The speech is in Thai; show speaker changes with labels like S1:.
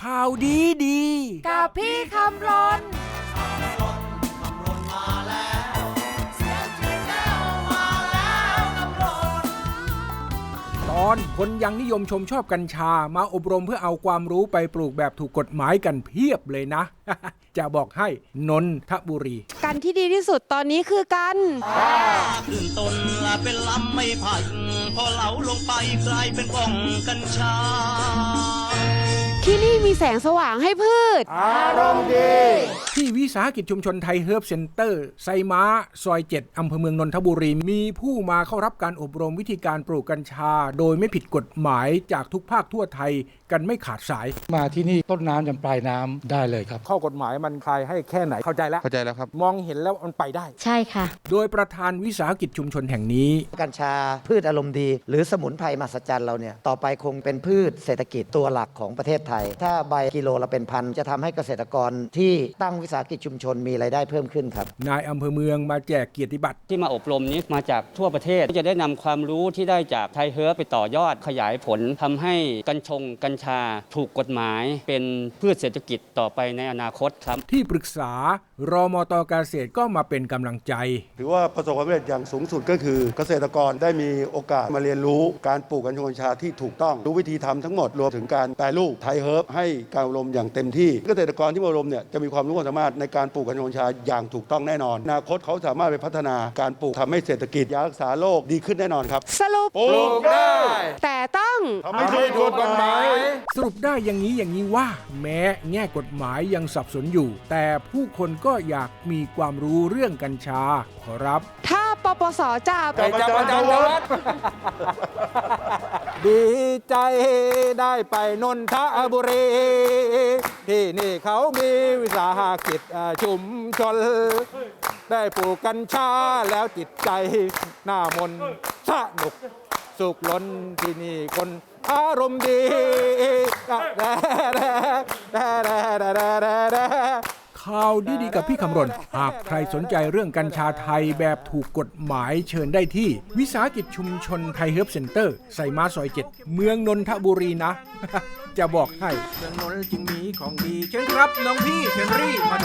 S1: ข่าวดีดี
S2: กับพี่คำรน
S1: ตอนคนยังนิยมชมชอบกัญชา มาอบรมเพื่อเอาความรู้ไปปลูกแบบถูกกฎหมายกันเพียบเลยนะ จะบอกให้นนทบุรี
S2: กันที่ดีที่สุดตอนนี้คือกัน
S3: ขึ้นต้นละเป็นลำไม่ไผ่พอเหลาลงไปกลายเป็นกล่องกัญชา
S2: ที่นี่มี แสงสว่างให้พืช
S1: ที่วิสาหกิจชุมชนไทยเฮิร์บเซ็นเตอร์ ไซม้า ซอย 7 อำเภอเมืองนนทบุรี มีผู้มาเข้ารับการอบรมวิธีการปลูกกัญชา โดยไม่ผิดกฎหมายจากทุกภาคทั่วไทยกันไม่ขาดสาย
S4: มาที่นี่ต้นน้ำจนปลายน้ำได้เลยครับ
S1: ข้อกฎหมายมันคลายให้แค่ไหนเข้าใจแล้ว
S5: เข้าใจแล้วครับ
S1: มองเห็นแล้วมันไปได้
S6: ใช่ค่ะ
S1: โดยประธานวิสาหกิจชุมชนแห่งนี้
S7: กัญชาพืชอารมณ์ดี หรือสมุนไพรมหัศจรรย์เราเนี่ยต่อไปคงเป็นพืชเศรษฐกิจตัวหลักของประเทศไทย ถ้าใบกิโลละเป็นพันจะทำให้เกษตรกรที่ตั้งวิสาหกิจชุมชนมีรายได้เพิ่มขึ้นครับ
S1: นายอำเภอเมืองมาแจกเกียรติบัตร
S8: ที่มาอบรมนี้มาจากทั่วประเทศจะได้นำความรู้ที่ได้จากไทยเฮิร์บไปต่อยอดขยายผลทำให้กัญชงกัญชาถูกกฎหมาย เป็นพืชเศรษฐกิจต่อไปในอนาคตครับ
S1: ที่ปรึกษารมตเกษตรก็มาเป็นกำลังใจ
S9: ถือว่าประสบความสำเร็จอย่างสูงสุดก็คือ เกษตรกรได้มีโอกาสมาเรียนรู้การปลูกกัญชงกัญชาที่ถูกต้องรู้วิธีทำทั้งหมดรวมถึงการแปรรูปไทยเฮิร์บให้การอบรมอย่างเต็มที่เกษตรกรที่มาอบรมเนี่ยจะมีความรู้ความสามารถในการปลูกกัญชงกัญชาอย่างถูกต้องแน่นอนอนาคตเขาสามารถไปพัฒนาการปลูกทำให้เศรษฐกิจยารักษาโรคดีขึ้นแน่นอนครับ
S2: สรุป
S9: ปลูกได้
S2: แต่ต้อง
S9: ทำให้ถูกกฎหมาย
S1: สรุปได้อย่างนี้อย่างนี้ว่า แม้แง่กฎหมายยังสับสนอยู่ แต่ผู้คนก็อยากมีความรู้เรื่องกัญชา ขอรับ
S2: ถ้าปปสจับ
S9: จับอาจารย์ธวัฒน์
S1: ดีใจได้ไปนนทบุรี ที่นี่เขามีวิสาหกิจชุมชน ได้ปลูกกัญชาแล้วจิตใจหน้ามนสนุก สุขล้นที่นี่คนอารมณ์ดี ข่าวดีๆกับพี่คำรณ หากใครสนใจเรื่องกัญชาไทยแบบถูกกฎหมายเชิญได้ที่ วิสาหกิจชุมชนไทยเฮิร์บเซ็นเตอร์ไซมาซอยเจ็ดเมืองนนทบุรีนะ จะบอกให้ เมืองนนท์จึงมีของดีเชิญครับน้องพี่เชนรี่มา